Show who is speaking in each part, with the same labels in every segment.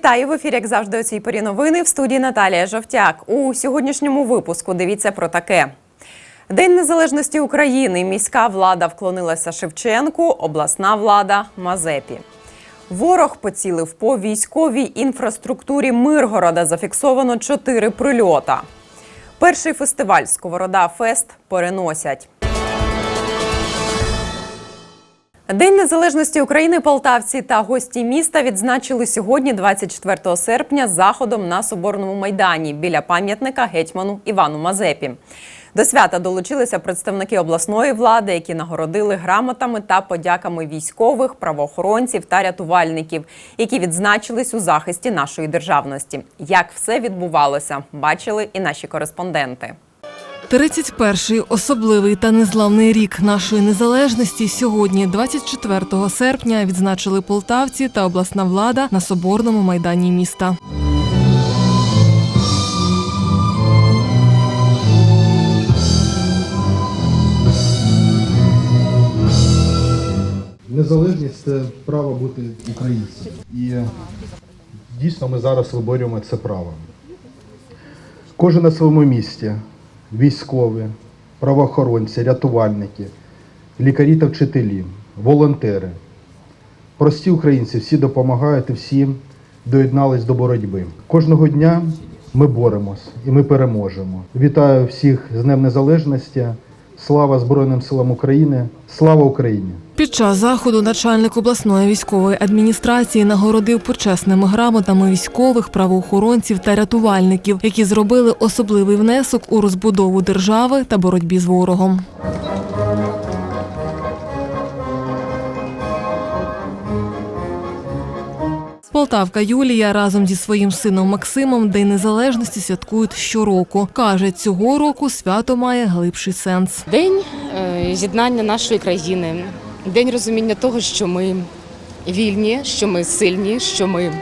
Speaker 1: Вітаю в ефірі, як завжди, у цій порі новини в студії Наталія Жовтяк. У сьогоднішньому випуску дивіться про таке. День незалежності України. Міська влада вклонилася Шевченку, обласна влада Мазепі. Ворог поцілив по військовій інфраструктурі Миргорода. Зафіксовано чотири прильота. Перший фестиваль Сковорода Фест переносять. День незалежності України полтавці та гості міста відзначили сьогодні, 24 серпня, заходом на Соборному майдані біля пам'ятника гетьману Івану Мазепі. До свята долучилися представники обласної влади, які нагородили грамотами та подяками військових, правоохоронців та рятувальників, які відзначились у захисті нашої державності. Як все відбувалося, бачили і наші кореспонденти.
Speaker 2: 31-й особливий та незламний рік нашої незалежності сьогодні, 24 серпня, відзначили полтавці та обласна влада на соборному майдані міста.
Speaker 3: Незалежність це право бути українцем. І дійсно ми зараз виборюємо це право. Кожен на своєму місці, військові, правоохоронці, рятувальники, лікарі та вчителі, волонтери. Прості українці всі допомагають і всі доєднались до боротьби. Кожного дня ми боремось і ми переможемо. Вітаю всіх з Днем Незалежності. Слава Збройним силам України! Слава Україні!
Speaker 2: Під час заходу начальник обласної військової адміністрації нагородив почесними грамотами військових, правоохоронців та рятувальників, які зробили особливий внесок у розбудову держави та боротьбі з ворогом. Полтавка Юлія разом зі своїм сином Максимом День Незалежності святкують щороку. Каже, цього року свято має глибший сенс.
Speaker 4: День е, з'єднання нашої країни, день розуміння того, що ми вільні, що ми сильні, що ми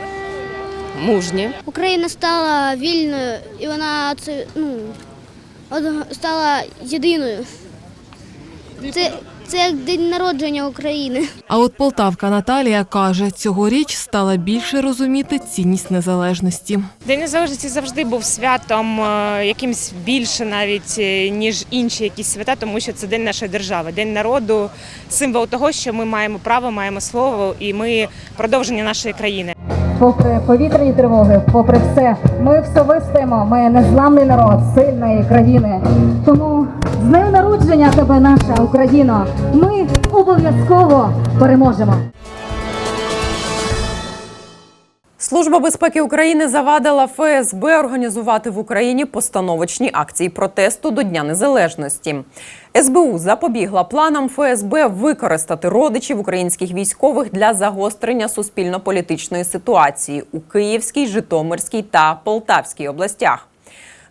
Speaker 4: мужні.
Speaker 5: Україна стала вільною і вона це ну стала єдиною. Це, це як день народження України.
Speaker 2: А от полтавка Наталія каже, цьогоріч стала більше розуміти цінність незалежності.
Speaker 6: День незалежності завжди був святом, е, якимсь більше навіть е, ніж інші якісь свята, тому що це день нашої держави, день народу, символ того, що ми маємо право, маємо слово, і ми продовження нашої країни.
Speaker 7: Попри повітряні тривоги, попри все, ми все вистоїмо. Ми незламний народ сильної країни. Тому з днем народження тебе, наша Україна. Ми обов'язково переможемо.
Speaker 1: Служба безпеки України завадила ФСБ організувати в Україні постановочні акції протесту до Дня Незалежності. СБУ запобігла планам ФСБ використати родичів українських військових для загострення суспільно-політичної ситуації у Київській, Житомирській та Полтавській областях.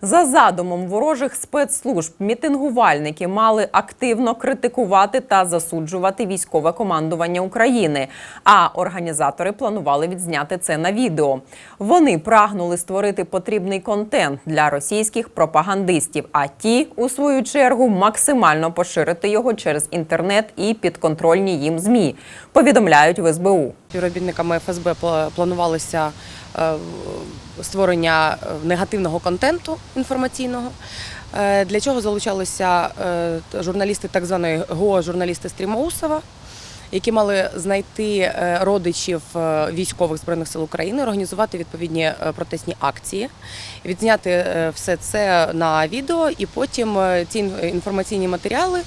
Speaker 1: За задумом ворожих спецслужб мітингувальники мали активно критикувати та засуджувати військове командування України. А організатори планували відзняти це на відео. Вони прагнули створити потрібний контент для російських пропагандистів. А ті, у свою чергу, максимально поширити його через інтернет і підконтрольні їм змі. Повідомляють в СБУ.
Speaker 4: Співробітниками ФСБ пла- планувалося е, створення е, негативного контенту інформаційного. Е, Для чого залучалися е, журналісти так званої ГО, журналісти Стрімоусова, які мали знайти е, родичів е, військових збройних сил України, організувати відповідні е, протестні акції, відзняти все це на відео, і потім ці інформаційні матеріали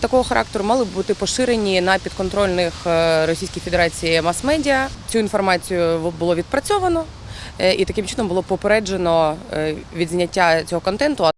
Speaker 4: такого характеру мали б бути поширені на підконтрольних Російській Федерації мас-медіа. Цю інформацію було відпрацьовано. І таким чином було попереджено відзняття цього контенту.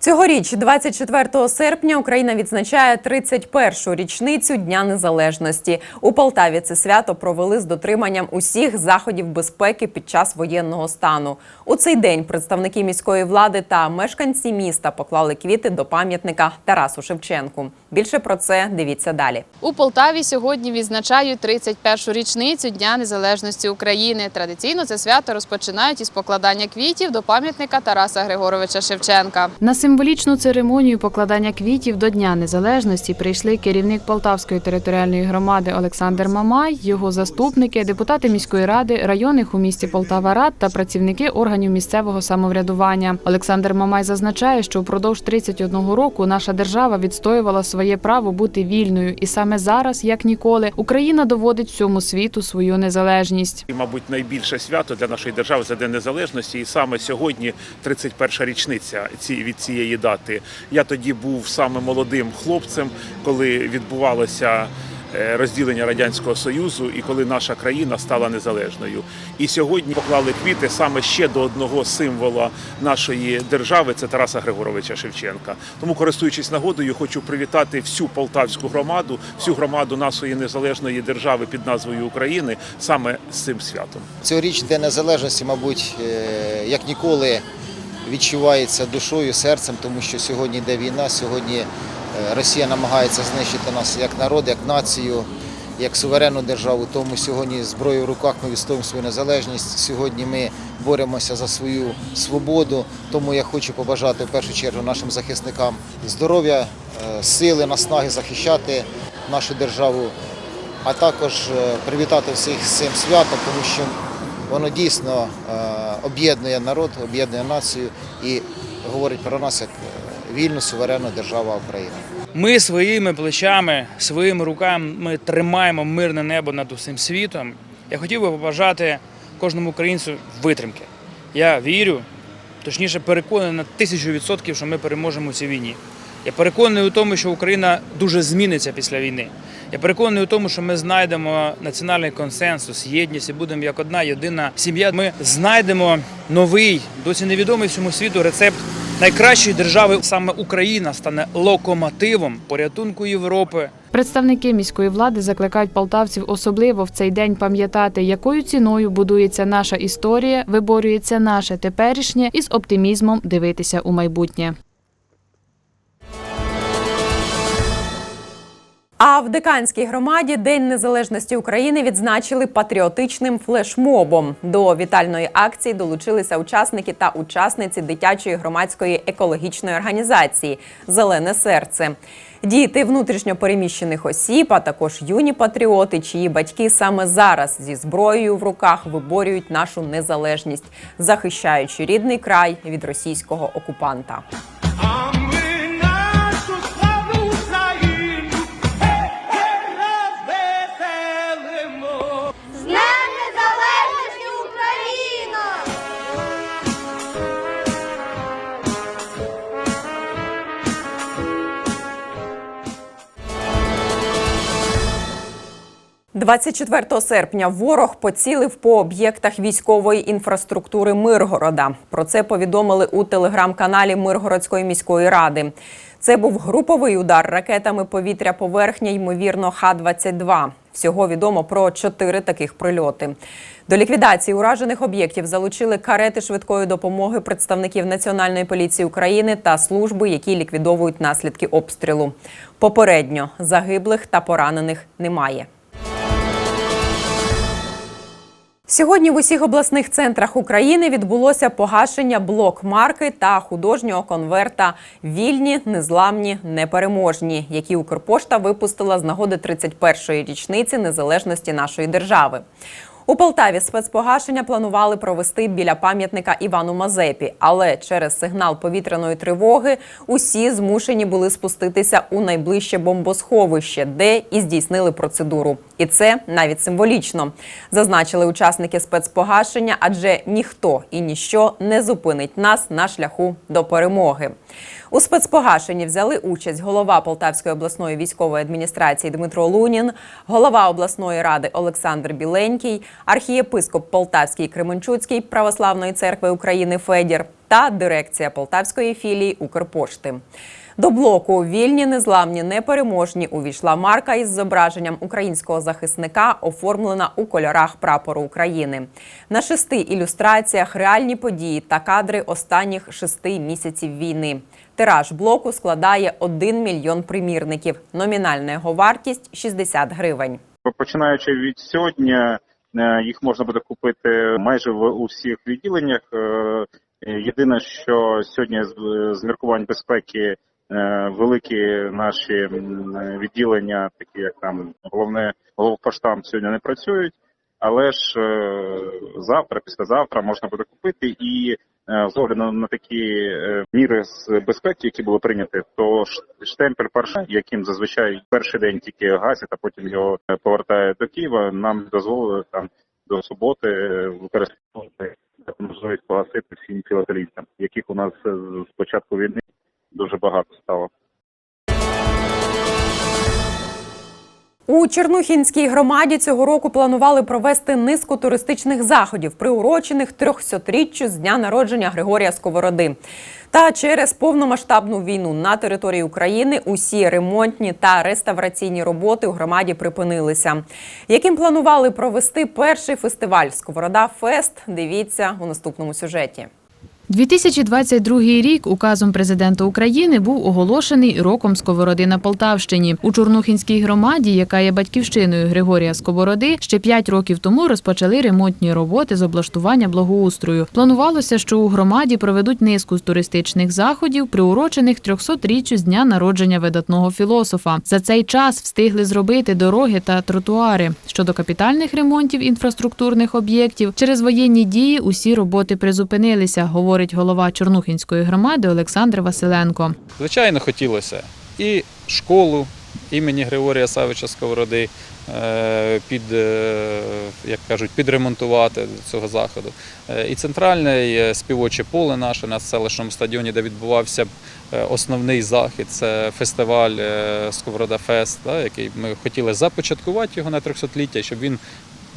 Speaker 1: Цьогоріч, 24 серпня, Україна відзначає 31-шу річницю Дня Незалежності. У Полтаві це свято провели з дотриманням усіх заходів безпеки під час воєнного стану. У цей день представники міської влади та мешканці міста поклали квіти до пам'ятника Тарасу Шевченку. Більше про це дивіться далі.
Speaker 8: У Полтаві сьогодні відзначають 31-шу річницю Дня Незалежності України. Традиційно це свято розпочинають із покладання квітів до пам'ятника Тараса Григоровича Шевченка.
Speaker 9: На
Speaker 8: символічну церемонію покладання квітів до Дня Незалежності прийшли керівник Полтавської територіальної громади Олександр Мамай, його заступники, депутати міської ради, районних у місті Полтава Рад та працівники органів місцевого самоврядування. Олександр Мамай зазначає, що впродовж 31 року наша держава відстоювала своє право бути вільною, і саме зараз, як ніколи, Україна доводить всьому світу свою незалежність.
Speaker 9: Мабуть, найбільше свято для нашої держави це День Незалежності. І саме сьогодні 31-ша річниця від цієї дати. Я тоді був саме молодим хлопцем, коли відбувалося е, розділення радянського союзу і коли наша країна стала незалежною. І сьогодні поклали квіти саме ще до одного символа нашої держави це Тараса Григоровича Шевченка. Тому, користуючись нагодою, хочу привітати всю полтавську громаду, всю громаду нашої незалежної держави під назвою України саме з цим святом.
Speaker 10: Цьогоріч День Незалежності, мабуть, е, як ніколи відчувається душою, серцем, тому що сьогодні йде війна, сьогодні е, Росія намагається знищити нас як народ, як націю, як суверенну державу. Тому сьогодні зброєю в руках ми відстоюємо свою незалежність. Сьогодні ми боремося за свою свободу. Тому я хочу побажати в першу чергу нашим захисникам здоров'я, е, сили, наснаги захищати нашу державу а також е, привітати всіх з цим святом, тому що воно дійсно е, об'єднує народ, об'єднує націю і говорить про нас як е, вільну суверенну держава Україна.
Speaker 11: Ми своїми плечами, своїми руками тримаємо мирне небо над усім світом. Я хотів би побажати кожному українцю витримки. Я вірю, точніше переконаний на тисячу відсотків, що ми переможемо у цій війні. Я переконаний у тому, що Україна дуже зміниться після війни. Я переконаний у тому, що ми знайдемо національний консенсус, єдність і будемо як одна єдина сім'я. Ми знайдемо новий, досі невідомий всьому світу рецепт найкращої держави. Саме Україна стане локомотивом порятунку Європи.
Speaker 8: Представники міської влади закликають полтавців особливо в цей день пам'ятати, якою ціною будується наша історія, виборюється наше теперішнє і з оптимізмом дивитися у майбутнє.
Speaker 1: А в Диканській громаді День Незалежності України відзначили патріотичним флешмобом. До вітальної акції долучилися учасники та учасниці дитячої громадської екологічної організації Зелене серце. Діти внутрішньо переміщених осіб, а також юні патріоти, чиї батьки саме зараз зі зброєю в руках виборюють нашу незалежність, захищаючи рідний край від російського окупанта. 24 серпня ворог поцілив по об'єктах військової інфраструктури Миргорода. Про це повідомили у телеграм-каналі Миргородської міської ради. Це був груповий удар ракетами повітря поверхня, ймовірно, Х-22. Всього відомо про чотири таких прильоти. До ліквідації уражених об'єктів залучили карети швидкої допомоги представників Національної поліції України та служби, які ліквідовують наслідки обстрілу. Попередньо загиблих та поранених немає. Сьогодні в усіх обласних центрах України відбулося погашення блок-марки та художнього конверта Вільні, незламні, непереможні, які Укрпошта випустила з нагоди 31-ї річниці незалежності нашої держави. У Полтаві спецпогашення планували провести біля пам'ятника Івану Мазепі, але через сигнал повітряної тривоги усі змушені були спуститися у найближче бомбосховище, де і здійснили процедуру. І це навіть символічно, зазначили учасники спецпогашення, адже ніхто і ніщо не зупинить нас на шляху до перемоги. У спецпогашенні взяли участь голова Полтавської обласної військової адміністрації Дмитро Лунін, голова обласної ради Олександр Біленький, архієпископ Полтавський Кременчуцький Православної церкви України Федір та дирекція Полтавської філії Укрпошти. До блоку Вільні, незламні, непереможні увійшла марка із зображенням українського захисника, оформлена у кольорах прапору України. На шести ілюстраціях реальні події та кадри останніх шести місяців війни. Тираж блоку складає 1 мільйон примірників. Номінальна його вартість 60 гривень.
Speaker 12: Починаючи від сьогодні, їх можна буде купити майже в усіх відділеннях. Е, Єдине, що сьогодні з, міркувань безпеки е, великі наші відділення, такі як там головне головпоштам, сьогодні не працюють. Але ж е, завтра, післязавтра можна буде купити і е, з огляду на такі е, міри з безпеки, які були прийняті, то штемпель парша, яким зазвичай перший день тільки гасять, а потім його повертає до Києва, нам дозволили там до суботи е, використовувати можливість погасити всім філателістам, яких у нас е, з початку війни дуже багато стало.
Speaker 1: У Чернухінській громаді цього року планували провести низку туристичних заходів, приурочених 300-річчю з дня народження Григорія Сковороди. Та через повномасштабну війну на території України усі ремонтні та реставраційні роботи у громаді припинилися. Яким планували провести перший фестиваль Сковорода Фест? Дивіться у наступному сюжеті.
Speaker 8: 2022 рік указом президента України був оголошений роком Сковороди на Полтавщині. У Чорнухінській громаді, яка є батьківщиною Григорія Сковороди, ще 5 років тому розпочали ремонтні роботи з облаштування благоустрою. Планувалося, що у громаді проведуть низку з туристичних заходів, приурочених 300-річчю з дня народження видатного філософа. За цей час встигли зробити дороги та тротуари. Щодо капітальних ремонтів інфраструктурних об'єктів, через воєнні дії усі роботи призупинилися, говорить голова Чорнухінської громади Олександр Василенко.
Speaker 13: Звичайно, хотілося і школу імені Григорія Савича Сковороди е, під, е, як кажуть, підремонтувати цього заходу. Е, І центральне співоче поле наше на селищному стадіоні, де відбувався основний захід, це фестиваль Сковорода Фест, який ми хотіли започаткувати його на 300-ліття, щоб він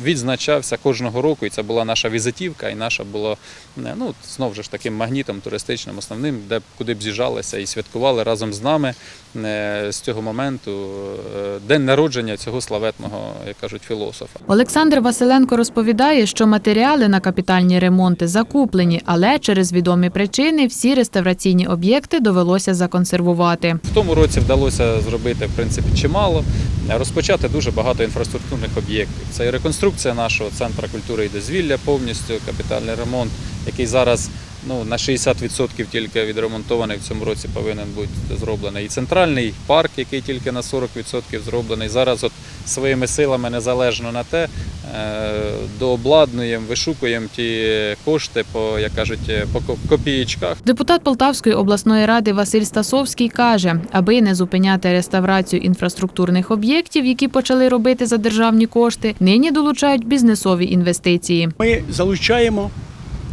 Speaker 13: відзначався кожного року, і це була наша візитівка, і наша була е, ну, знову ж таким магнітом туристичним основним, де куди б з'їжджалися і святкували разом з нами е, з цього моменту е, день народження цього славетного, як кажуть, філософа.
Speaker 8: Олександр Василенко розповідає, що матеріали на капітальні ремонти закуплені, але через відомі причини всі реставраційні об'єкти довелося законсервувати.
Speaker 13: В тому році вдалося зробити в принципі чимало, розпочати дуже багато інфраструктурних об'єктів. Це і реконструкція нашого центру культури і дозвілля повністю, капітальний ремонт, який зараз ну, на 60% тільки відремонтований в цьому році повинен бути зроблений. І центральний парк, який тільки на 40% зроблений. Зараз от своїми силами незалежно на те, е, дообладнуємо, вишукуємо ті кошти по, як кажуть, по ко- копієчках.
Speaker 8: Депутат Полтавської обласної ради Василь Стасовський каже, аби не зупиняти реставрацію інфраструктурних об'єктів, які почали робити за державні кошти, нині долучають бізнесові інвестиції.
Speaker 14: Ми залучаємо,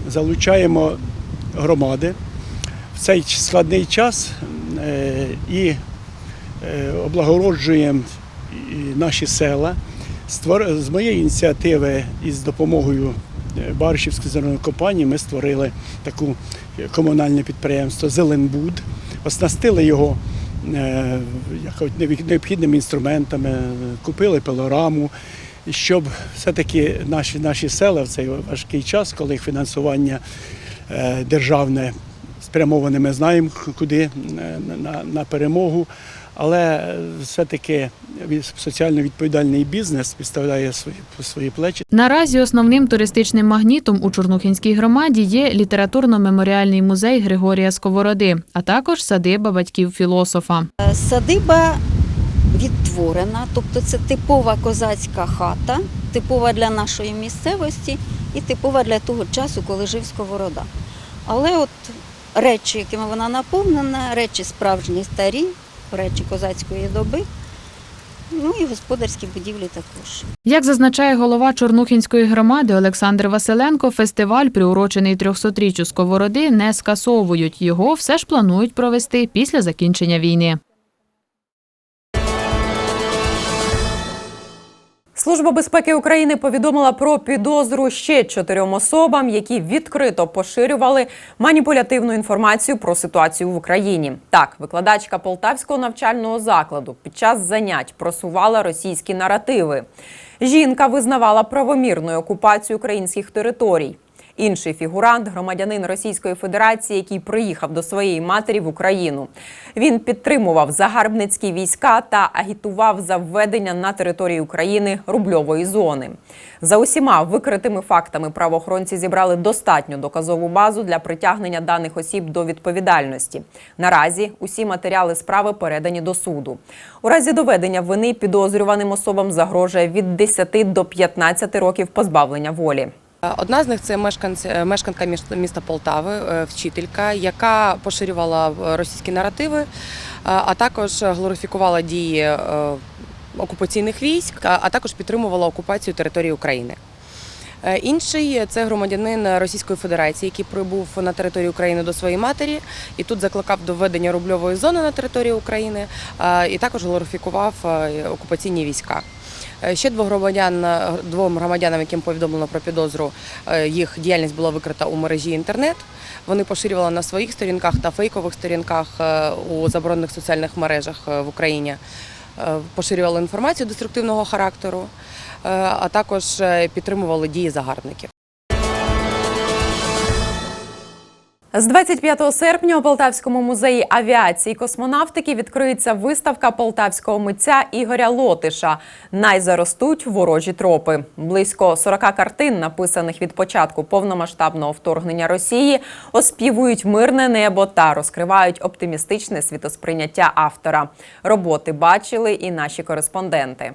Speaker 14: залучаємо громади в цей складний час е, і е, облагороджуємо наші села. З моєї ініціативи і з допомогою е, Баришівської зернової компанії ми створили таку е, комунальне підприємство Зеленбуд, оснастили його необхідними інструментами, купили пилораму, щоб все-таки наші, наші села в цей важкий час, коли їх фінансування державне спрямоване, ми знаємо куди е, на, на перемогу. Але е, все-таки соціально відповідальний бізнес підставляє свої, свої плечі.
Speaker 8: Наразі основним туристичним магнітом у Чорнухінській громаді є літературно-меморіальний музей Григорія Сковороди, а також садиба батьків філософа.
Speaker 15: Садиба відтворена, тобто це типова козацька хата, типова для нашої місцевості і типова для того часу, коли жив Сковорода. Але от речі, якими вона наповнена, речі справжні старі, речі козацької доби, ну і господарські будівлі також.
Speaker 8: Як зазначає голова Чорнухінської громади Олександр Василенко, фестиваль, приурочений 300-річчю Сковороди, не скасовують. Його все ж планують провести після закінчення війни.
Speaker 1: Служба безпеки України повідомила про підозру ще чотирьом особам, які відкрито поширювали маніпулятивну інформацію про ситуацію в Україні. Так, викладачка Полтавського навчального закладу під час занять просувала російські наративи. Жінка визнавала правомірною окупацію українських територій. Інший фігурант громадянин Російської Федерації, який приїхав до своєї матері в Україну. Він підтримував загарбницькі війська та агітував за введення на території України рубльової зони. За усіма викритими фактами правоохоронці зібрали достатню доказову базу для притягнення даних осіб до відповідальності. Наразі усі матеріали справи передані до суду. У разі доведення вини підозрюваним особам загрожує від 10 до 15 років позбавлення волі.
Speaker 4: Одна з них це е, мешканка міста Полтави, е, вчителька, яка поширювала е, російські наративи, а також глорифікувала дії окупаційних військ, а також підтримувала окупацію території України. Інший це громадянин Російської Федерації, який прибув на територію України до своєї матері, і тут закликав до введення рубльової зони на території України, і також глорифікував окупаційні війська. Е, Ще двох громадян, е, двом громадянам, яким повідомлено про підозру, е, їх діяльність була викрита у мережі інтернет. Вони поширювали на своїх сторінках та фейкових сторінках у заборонених соціальних мережах в Україні. Поширювали інформацію деструктивного характеру, а також підтримували дії загарбників.
Speaker 1: З 25 серпня у Полтавському музеї авіації і космонавтики відкриється виставка полтавського митця Ігоря Лотиша Найзаростуть ворожі тропи. Близько 40 картин, написаних від початку повномасштабного вторгнення Росії, оспівують мирне небо та розкривають оптимістичне світосприйняття автора. Роботи бачили і наші кореспонденти.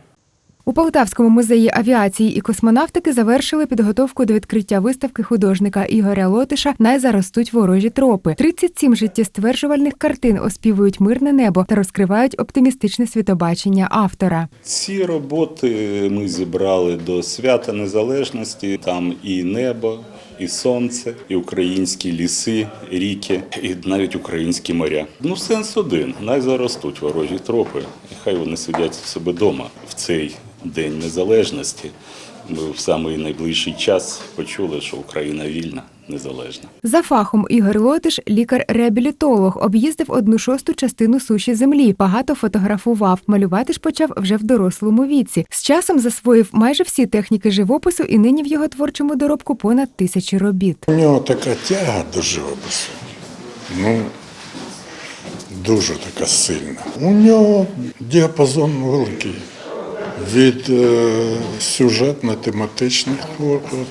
Speaker 16: У Полтавському музеї авіації і космонавтики завершили підготовку до відкриття виставки художника Ігоря Лотиша Найзаростуть ворожі тропи. 37 життєстверджувальних картин оспівують мирне небо та розкривають оптимістичне світобачення автора.
Speaker 17: Ці роботи ми зібрали до свята незалежності. Там і небо, і сонце, і українські ліси, ріки, і навіть українські моря. Ну, сенс один: найзаростуть ворожі тропи, хай вони сидять в себе вдома в цей день незалежності. Ми в самий найближчий час почули, що Україна вільна, незалежна.
Speaker 16: За фахом Ігор Лотиш лікар-реабілітолог, об'їздив одну шосту частину суші землі, багато фотографував. Малювати ж почав вже в дорослому віці. З часом засвоїв майже всі техніки живопису, і нині в його творчому доробку понад тисячі робіт.
Speaker 18: У нього така тяга до живопису. Ну, дуже така сильна. У нього діапазон великий. Від е, сюжетно-тематичних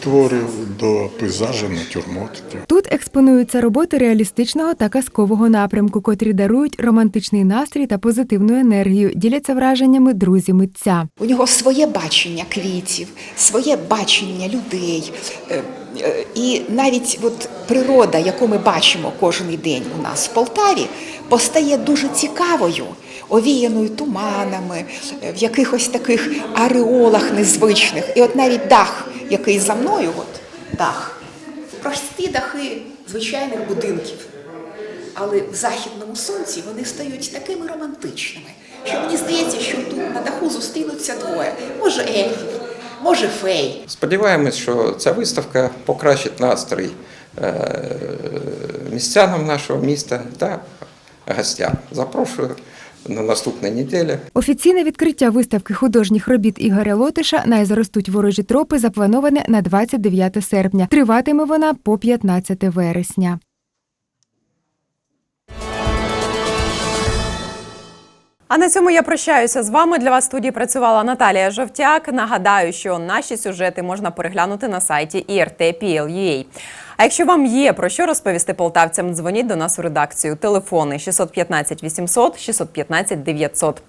Speaker 18: творів до пейзажів, натюрмортів.
Speaker 16: Тут експонуються роботи реалістичного та казкового напрямку, котрі дарують романтичний настрій та позитивну енергію, діляться враженнями друзі митця.
Speaker 19: У нього своє бачення квітів, своє бачення людей. Е, е, І навіть от природа, яку ми бачимо кожен день у нас в Полтаві, постає дуже цікавою, овіяною туманами, е, в якихось таких ареолах незвичних. І от навіть дах, який за мною, от дах, прості дахи звичайних будинків. Але в західному сонці вони стають такими романтичними, що мені здається, що тут на даху зустрінуться двоє. Може, ельфів, може, фей.
Speaker 20: Сподіваємось, що ця виставка покращить настрій е, містянам нашого міста та гостям. Запрошую на наступній неділі.
Speaker 16: Офіційне відкриття виставки художніх робіт Ігоря Лотиша Найзаростуть ворожі тропи заплановане на 29 серпня. Триватиме вона по 15 вересня.
Speaker 1: А на цьому я прощаюся з вами. Для вас в студії працювала Наталія Жовтяк. Нагадаю, що наші сюжети можна переглянути на сайті IRT.PL.UA. А якщо вам є про що розповісти полтавцям, дзвоніть до нас у редакцію. Телефони 615 800 615 900.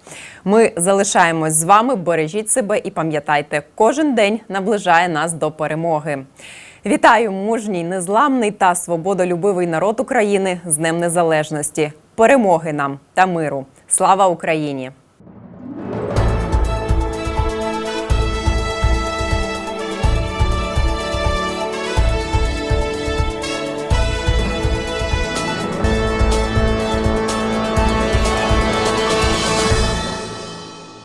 Speaker 1: Ми залишаємось з вами. Бережіть себе і пам'ятайте, кожен день наближає нас до перемоги. Вітаю мужній, незламний та свободолюбивий народ України з Днем Незалежності. Перемоги нам та миру. Слава Україні!